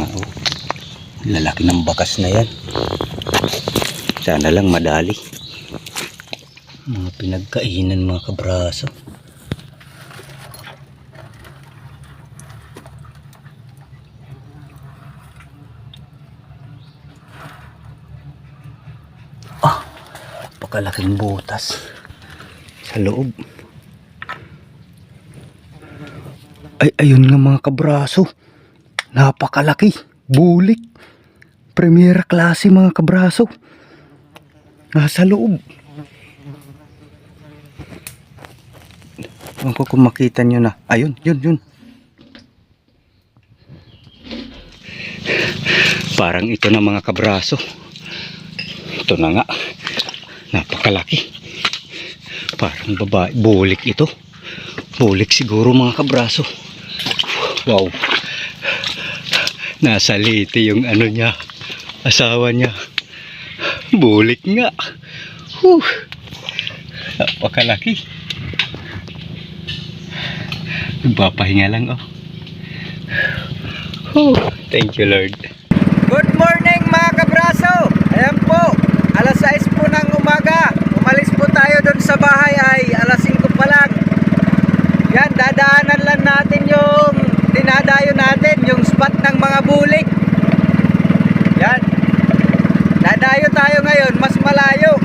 nga oh. Lalaki ng bakas na yan. Sana lang madali. Mga pinagkainan mga kabraso. Ah, pakalaking butas sa loob. Ay, ayun nga mga kabraso. Napakalaki. Bulik. Premiera klase mga kabraso. Nasa loob. Ewan ko kung makita nyo na. Ayun, yun, yun. Parang ito na mga kabraso. Ito na nga. Napakalaki. Parang babae. Bulik ito. Bulik siguro mga kabraso. Wow. Nasa liti yung ano niya. Asawa niya. Bulik nga. Whew. Napakalaki. Nagpapahinga lang oh. Whew. Thank you Lord. Good morning mga kabraso! Ayan po, alas 6 po ng umaga. Umalis po tayo doon sa bahay ay alas 5 pa lang. Yan, dadaanan lang natin yung dinadayo natin, yung spot ng mga bulik. Yan. Dadayo tayo ngayon, mas malayo.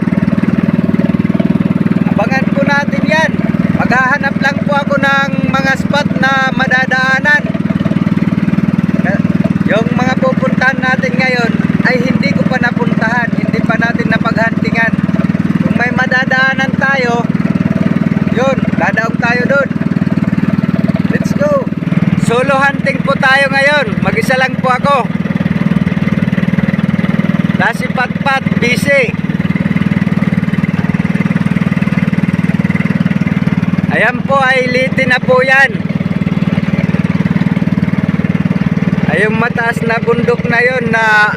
Abangan po natin yan. Maghahanap lang po ako ng mga spot na madadaanan. Yung mga pupuntahan natin ngayon ay hindi ko pa napuntahan, hindi pa natin napaghantingan. Kung may madadaanan tayo, yun, dadaong tayo doon. Let's go! Solo hunting po tayo ngayon. Mag-isa lang po ako. Lasi Patpat, busy. Ayan po ay liti na po yan. Ay yung mataas na bundok na yon na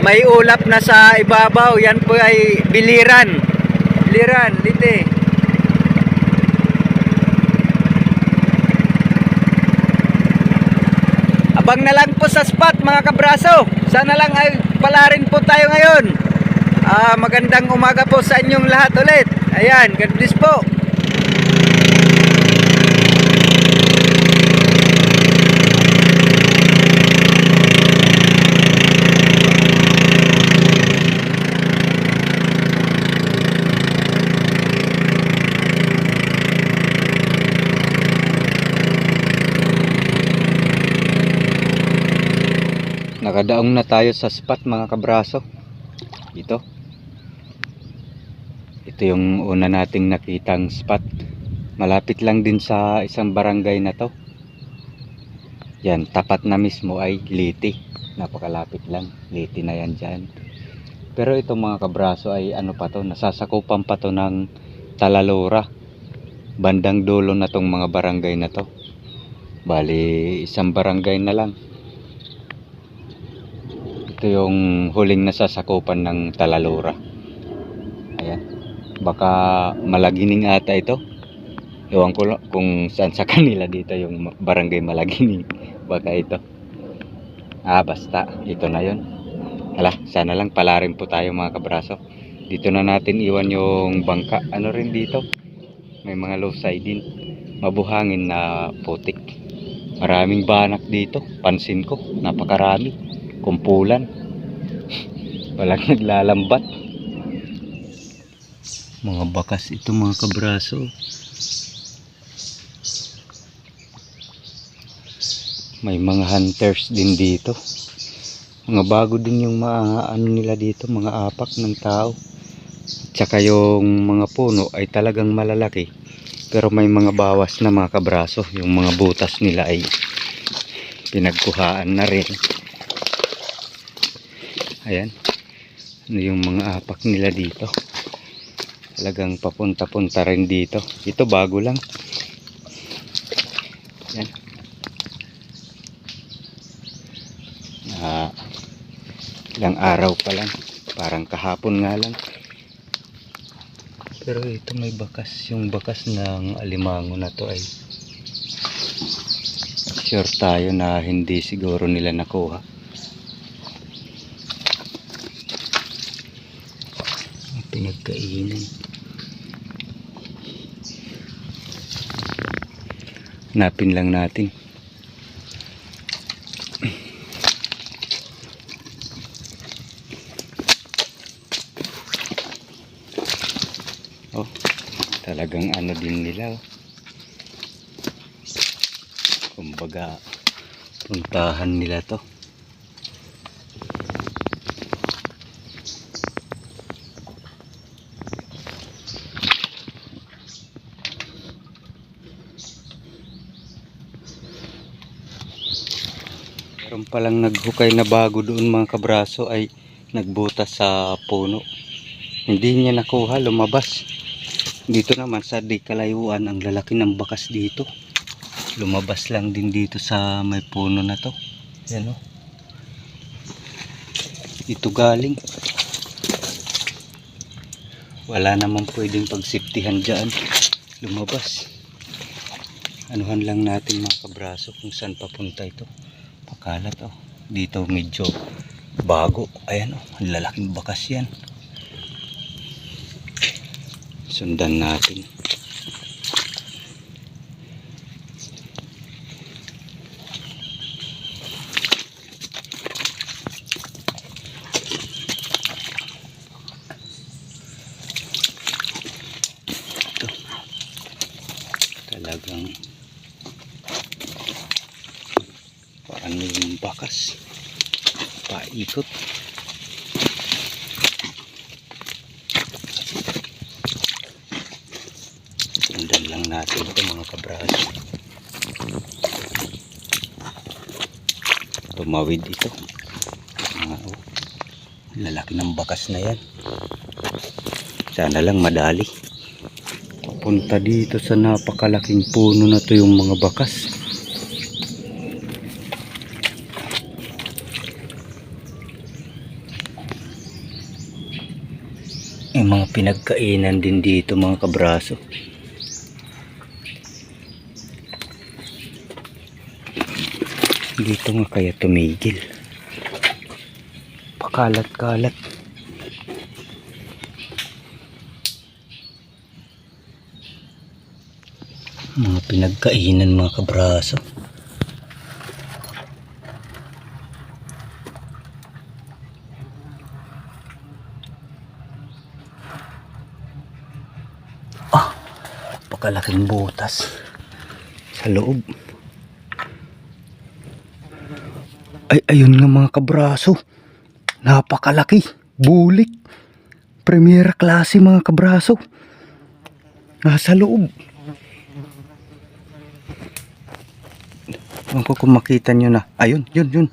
may ulap na sa ibabaw, yan po ay biliran. Biliran, liti. Abang na lang po sa spot mga kabraso. Sana lang ay pala rin po tayo ngayon. Ah, magandang umaga po sa inyong lahat ulit. Ayan, God bless po. Nakadaong na tayo sa spot mga kabraso. Ito. Ito yung una nating nakitang spot. Malapit lang din sa isang barangay na to. Yan, tapat na mismo ay Liti. Napakalapit lang. Liti na yan dyan. Pero ito mga kabraso ay ano pa to, nasasakupan pa to ng Talalora. Bandang dulo na tong mga barangay na to. Bali, isang barangay na lang. Ito yung huling nasasakupan ng Talalura. Ayan. Baka Malagining ata ito. Ewan ko kung saan sa kanila dito yung barangay Malagining. Baka ito. Ah, basta. Ito na yon. Hala, sana lang pala rin po tayo mga kabraso. Dito na natin iwan yung bangka. Ano rin dito? May mga low side din. Mabuhangin na putik. Maraming banak dito. Pansin ko. Napakarami kumpulan. Walang naglalambat. Mga bakas ito mga kabraso. May mga hunters din dito. Mga bago din yung mga ano nila dito mga apak ng tao. Tsaka yung mga puno ay talagang malalaki. Pero may mga bawas na mga kabraso. Yung mga butas nila ay pinagkuhaan na rin ayan. Ano yung mga apak nila dito? Talagang papunta punta rin dito. Ito bago lang. Yan ah, ilang araw pa lang. Parang kahapon nga lang. Pero ito may bakas. Yung bakas ng alimango na to ay sure tayo na hindi siguro nila nakuha pinagkainan. Hanapin lang natin. Oh, talagang ano din nila. Oh. Kumbaga, puntahan nila to. Palang naghukay na bago doon mga kabraso ay nagbutas sa puno. Hindi niya nakuha, lumabas. Dito naman sa di kalayuan ang lalaki ng bakas dito. Lumabas lang din dito sa may puno na to. Yan o. Ito galing. Wala namang pwedeng pagsiptihan dyan. Lumabas. Anuhan lang natin mga kabraso kung saan papunta ito. Pakalat oh. Dito medyo bago. Ayan oh. Lalaking bakas yan. Sundan natin. Ito. Talagang paano yung bakas paikot sundan lang natin ito mga kabraso. Tumawid ito. Mga oh, lalaki ng bakas na yan. Sana lang madali. Punta dito sa napakalaking puno na to yung mga bakas May mga pinagkainan din dito mga kabraso. Dito nga kaya tumigil. Pakalat-kalat. Mga pinagkainan mga kabraso. Napakalaking butas sa loob. Ay, ayun nga mga kabraso. Napakalaki. Bulik. Primera klase mga kabraso. Nasa loob. Ewan ko kung makita nyo na. Ayun, yun, yun.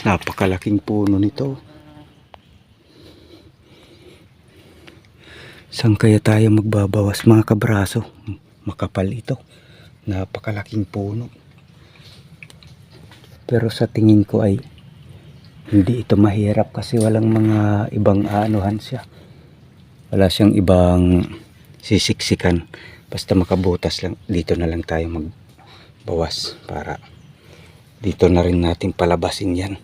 Napakalaking puno nito. Saan kaya tayo magbabawas mga kabraso? Makapal ito. Napakalaking puno. Pero sa tingin ko ay hindi ito mahirap kasi walang mga ibang anuhan siya. Wala siyang ibang sisiksikan. Basta makabutas lang. Dito na lang tayo magbawas para dito na rin natin palabasin yan.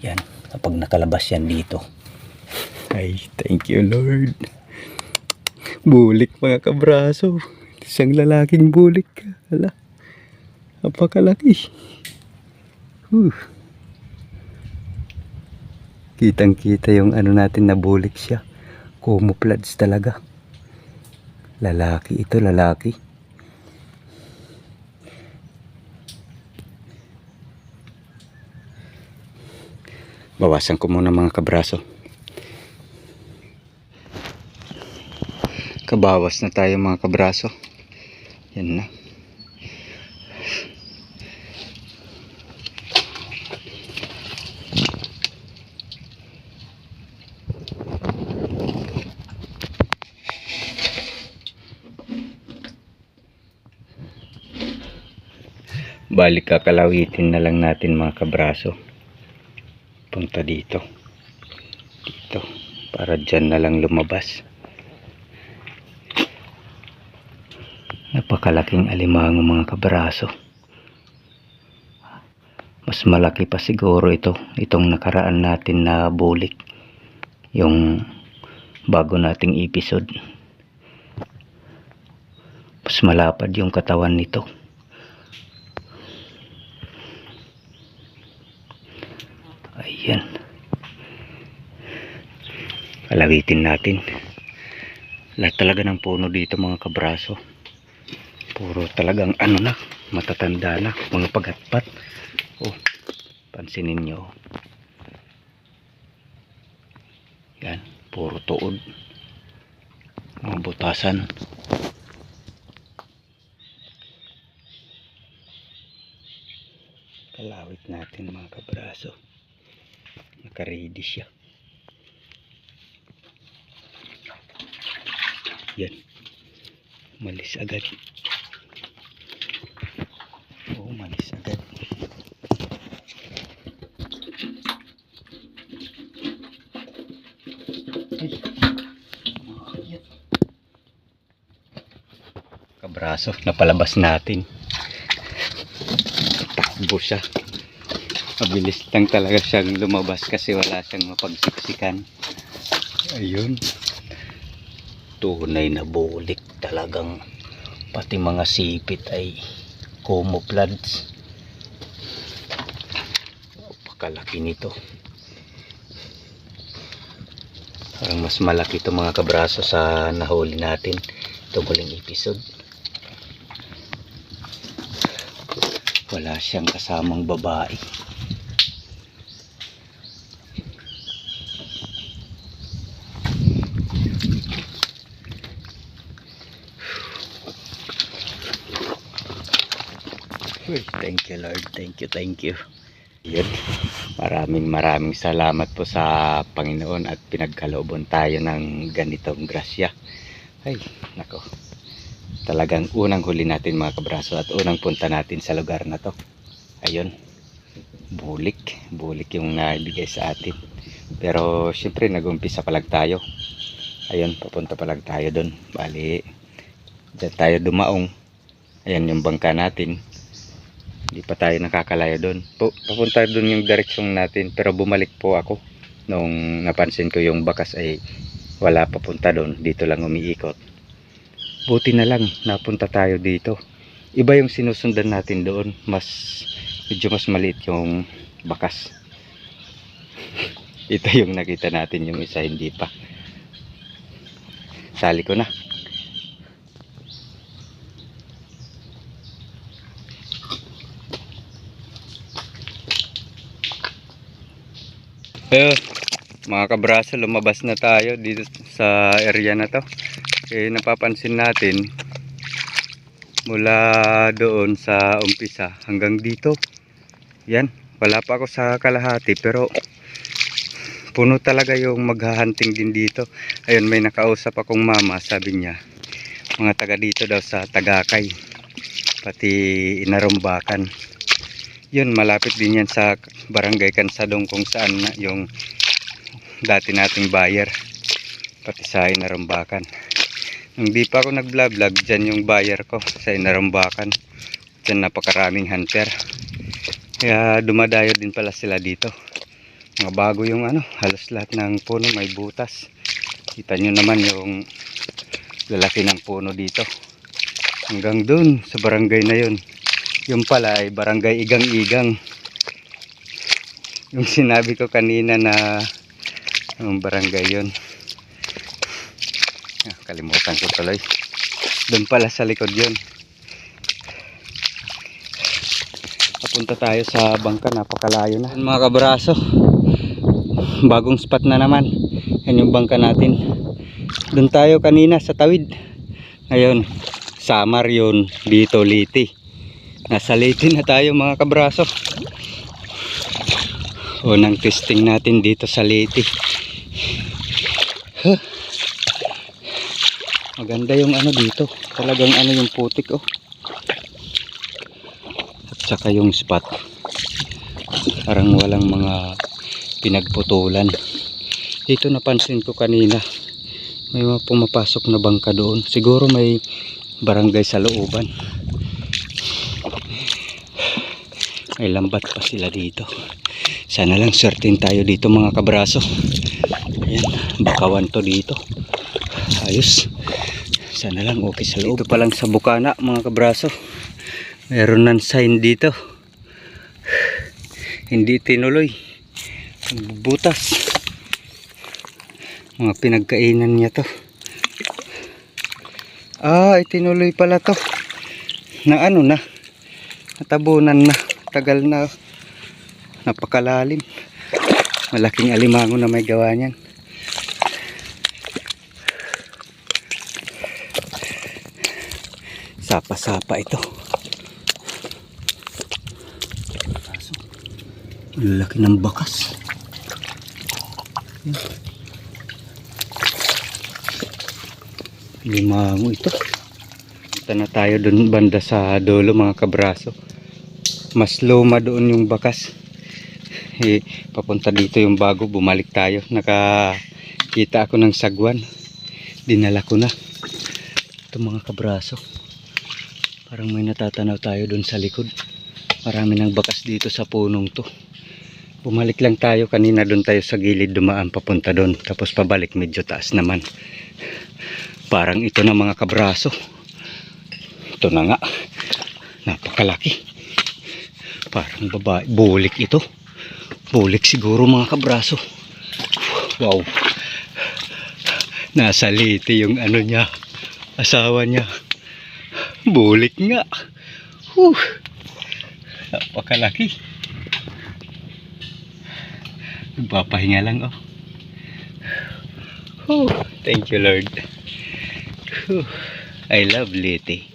Yan. Kapag nakalabas yan dito. Ay, thank you Lord. Bulik mga kabraso. Isang lalaking bulik. Hala. Napakalaki. Huh. Kitang kita yung ano natin na bulik siya. Camouflage talaga. Lalaki ito, lalaki. Bawasan ko muna mga kabraso. Kabawas na tayo mga kabraso. Yan na. Balik kakalawitin na lang natin mga kabraso. Punta dito. Dito. Para dyan na lang lumabas. Napakalaking alimango mga kabraso. Mas malaki pa siguro ito. Itong nakaraan natin na bulik. Yung bago nating episode. Mas malapad yung katawan nito. Ayan. Palawitin natin. Lahat talaga ng puno dito mga kabraso. Puro talagang ano na, matatanda na, mga pagatpat. Oh, pansinin nyo. Yan, puro tuod. Mga butasan. Kalawit natin mga kabraso. Nakaready siya. Yan. Malis agad. Oo, malis agad. Ay. Ayan. Kabraso, napalabas natin. Takbo siya. Mabilis lang talaga siyang lumabas kasi wala siyang mapagsiksikan. Ayun tunay na bulik talagang pati mga sipit ay camouflage pakalaki nito parang mas malaki ito mga kabraso sa nahuli natin itong huling episode wala siyang kasamang babae thank you Lord. Thank you, thank you. Yun. Maraming maraming salamat po sa Panginoon at pinagkalooban tayo ng ganitong grasya. Ay, nako. Talagang unang huli natin mga kabraso at unang punta natin sa lugar na to. Ayun. Bulik. Bulik yung naibigay sa atin. Pero syempre nag-umpisa pa lang tayo. Ayun, papunta pa lang tayo doon. Bali, dyan tayo dumaong. Ayan yung bangka natin hindi pa tayo nakakalayo doon. Po, papunta doon yung direksyon natin pero bumalik po ako nung napansin ko yung bakas ay wala papunta doon. Dito lang umiikot. Buti na lang napunta tayo dito. Iba yung sinusundan natin doon. Mas medyo mas maliit yung bakas. Ito yung nakita natin yung isa hindi pa. Sali ko na. Eh, mga kabraso, lumabas na tayo dito sa area na to. Eh, napapansin natin mula doon sa umpisa hanggang dito. Yan, wala pa ako sa kalahati pero puno talaga yung maghahunting din dito. Ayun, may nakausap akong mama, sabi niya, mga taga dito daw sa Tagakay, pati Inarumbakan yun malapit din yan sa barangay Kansadong kung saan na yung dati nating buyer pati sa Inarambakan nung di pa ako nag vlog vlog dyan yung buyer ko sa Inarambakan dyan napakaraming hunter. Kaya dumadayo din pala sila dito. Mga bago yung ano halos lahat ng puno may butas. Kita nyo naman yung lalaki ng puno dito. Hanggang dun sa barangay na yun. Yung pala ay barangay igang-igang. Yung sinabi ko kanina na yung barangay yun ah, kalimutan ko tuloy. Doon pala sa likod yun. Papunta tayo sa bangka napakalayo na. Mga kabraso bagong spot na naman. Yan yung bangka natin. Doon tayo kanina sa tawid. Ngayon Samar yun dito Liti. Nasa Leyte na tayo mga kabraso. Unang testing natin dito sa Leyte. Huh. Maganda yung ano dito. Talagang ano yung putik oh. At saka yung spot. Parang walang mga pinagputulan. Dito napansin ko kanina. May mga pumapasok na bangka doon. Siguro may barangay sa looban. May lambat pa sila dito. Sana lang swertin tayo dito mga kabraso. Ayan, bakawan to dito. Ayos. Sana lang okay sa loob. Dito pa lang sa bukana mga kabraso. Meron ng sign dito. Hindi tinuloy. Butas. Mga pinagkainan niya to. Ah, itinuloy pala to. Na ano na. Natabunan na. Tagal na. Napakalalim. Malaking alimango na may gawa niyan. Sapa-sapa ito. Kaso, laki ng bakas. Yan. Limango ito. Punta na tayo doon banda sa dulo mga kabraso. Mas luma doon yung bakas. Eh, papunta dito yung bago, bumalik tayo. Nakakita ako ng sagwan. Dinala ko na. Ito mga kabraso. Parang may natatanaw tayo doon sa likod. Marami ng bakas dito sa punong to. Bumalik lang tayo kanina doon tayo sa gilid dumaan papunta doon. Tapos pabalik medyo taas naman. Parang ito na mga kabraso. Ito na nga. Napakalaki. Parang babae. Bulik ito. Bulik siguro mga kabraso. Wow. Nasa liti yung ano niya. Asawa niya. Bulik nga. Whew. Napakalaki. Nagpapahinga lang oh. Whew. Thank you Lord. Whew. I love Liti.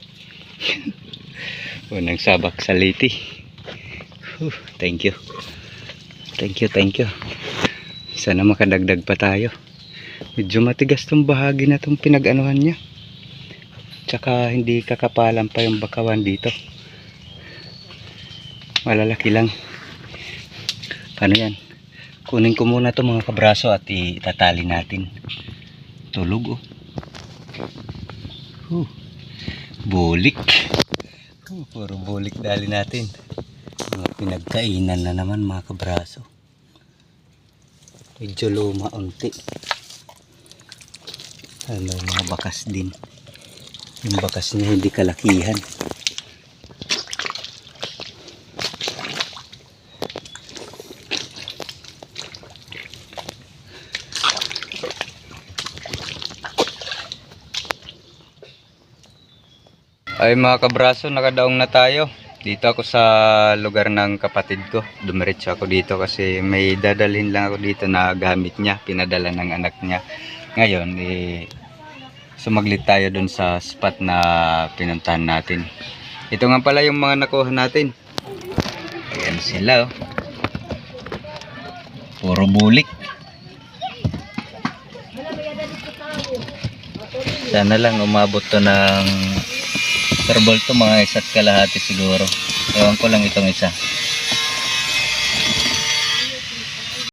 Unang sabak sa Liti. Whew. Thank you. Thank you, thank you. Sana makadagdag pa tayo. Medyo matigas tong bahagi na tong pinag-anuhan niya. Tsaka hindi kakapalan pa yung bakawan dito. Malalaki lang. Paano yan? Kunin ko muna to mga kabraso at itatali natin. Tulog oh. Huh. Bulik. Huh, puro bulik dali natin. Mga pinagkainan na naman mga kabraso. Medyo luma unti. May mga bakas din. Yung bakas niya hindi kalakihan. Ay mga kabraso, nakadaong na tayo. Dito ako sa lugar ng kapatid ko. Dumiretso ako dito kasi may dadalhin lang ako dito na gamit niya. Pinadala ng anak niya. Ngayon, eh, sumaglit tayo dun sa spot na pinuntahan natin. Ito nga pala yung mga nakuha natin. Ayan sila oh. Puro bulik. Sana lang umabot to ng Turbol to mga isa't kalahati siguro. Ewan ko lang itong isa.